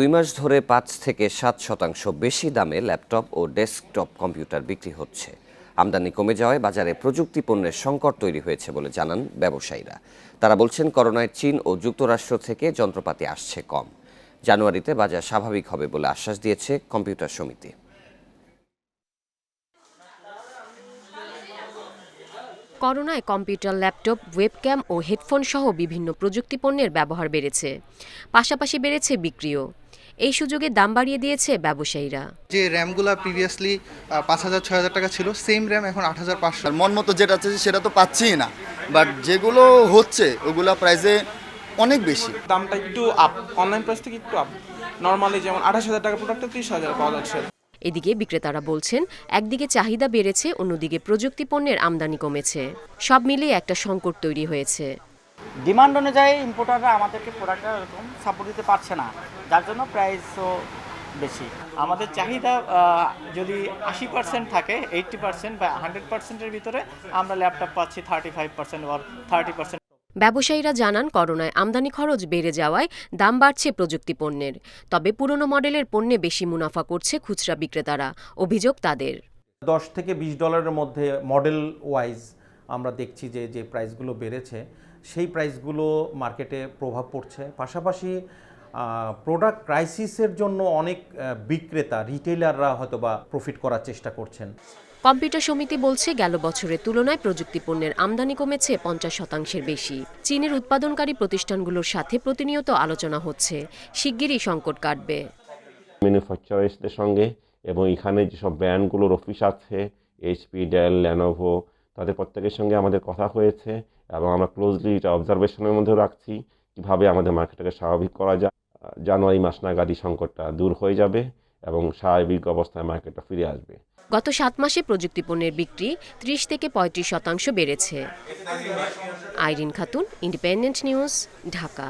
দুই মাস ধরে পাঁচ থেকে সাত শতাংশ বেশি দামে ল্যাপটপ ও ডেস্কটপ কম্পিউটার বিক্রি হচ্ছে। আমদানি কমে যাওয়ায় বাজারে প্রযুক্তি পণ্যের সংকট তৈরি হয়েছে বলে জানান ব্যবসায়ীরা। তারা বলছেন, করোনায় চীন ও যুক্তরাষ্ট্র থেকে যন্ত্রপাতি আসছে কম। জানুয়ারিতে বাজার স্বাভাবিক হবে বলে আশ্বাস দিয়েছে কম্পিউটার সমিতি। করোনায় কম্পিউটার, ল্যাপটপ, ওয়েবক্যাম ও হেডফোন সহ বিভিন্ন প্রযুক্তি পণ্যের ব্যবহার বেড়েছে। পাশাপাশি বেড়েছে বিক্রিও। এই সুযোগে দাম বাড়িয়ে দিয়েছে ব্যবসায়ীরা। যে র্যামগুলো প্রিভিয়াসলি পাঁচ হাজার ছয় হাজার টাকা ছিল সেম র্যাম এখন আট হাজার পাঁচশো। আর মন মতো যেটা আছে সেটা তো পাচ্ছিই না। বাট যেগুলো হচ্ছে ওগুলা প্রাইসে অনেক বেশি। দামটা একটু আপ অনলাইন প্রাইস থেকে একটু আপ নর্মালি যেমন আঠাশ হাজার টাকা প্রোডাক্টটা তিরিশ হাজার পাওয়া যাচ্ছে। এদিকে বিক্রেতারা বলছেন একদিকে চাহিদা বেড়েছে অন্যদিকে প্রযুক্তি পণ্যের আমদানি কমেছে। সব মিলিয়ে একটা সংকট তৈরি হয়েছে। ডিমান্ড অনুযায়ী ইম্পোর্টাররা আমাদেরকে প্রোডাক্টটা এরকম সাপোর্ট দিতে পারছে না যার জন্য প্রাইসও বেশি। আমাদের চাহিদা যদি আশি পার্সেন্ট থাকে এইট্টি পার্সেন্ট বা হান্ড্রেড পার্সেন্টের ভিতরে আমরা ল্যাপটপ পাচ্ছি থার্টি ফাইভ পার্সেন্ট বা থার্টি পার্সেন্ট ব্যবসায়ীরা জানান করোনায় আমদানি খরচ বেড়ে যাওয়ায় দাম বাড়ছে প্রযুক্তি পণ্যের। তবে পুরনো মডেলের পণ্যে বেশি মুনাফা করছে খুচরা বিক্রেতারা। অভিযোগ তাদের। দশ থেকে বিশ ডলারের মধ্যে মডেল ওয়াইজ আমরা দেখছি যে যে প্রাইসগুলো বেড়েছে সেই প্রাইসগুলো মার্কেটে প্রভাব পড়ছে। পাশাপাশি প্রোডাক্ট ক্রাইসিসের জন্য অনেক বিক্রেতা রিটেলাররা হয়তো বা প্রফিট করার চেষ্টা করছেন। কম্পিউটার সমিতি বলছে গেল বছরের তুলনায় প্রযুক্তি পণ্যের আমদানি কমেছে পঞ্চাশ শতাংশের বেশি। চীনের উৎপাদনকারী প্রতিষ্ঠানগুলোর সাথে প্রতিনিয়ত আলোচনা হচ্ছে। শিগগিরই সংকট কাটবে। ম্যানুফ্যাকচারার্সদের সঙ্গে এবং এখানে যেসব ব্র্যান্ডগুলোর অফিস আছে এইচপি ডেল ল্যানোভো তাদের প্রত্যেকের সঙ্গে আমাদের কথা হয়েছে এবং আমরা ক্লোজলি এটা অবজারভেশনের মধ্যে রাখছি কীভাবে আমাদের মার্কেটটাকে স্বাভাবিক করা যায়। জানুয়ারি মাস নাগাদ সংকটটা দূর হয়ে যাবে এবং স্বাভাবিক অবস্থায় মার্কেটটা ফিরে আসবে। গত সাত মাসে প্রযুক্তি পণ্যের বিক্রি ত্রিশ থেকে পঁয়ত্রিশ শতাংশ বেড়েছে। Irin Khatun independent news Dhaka.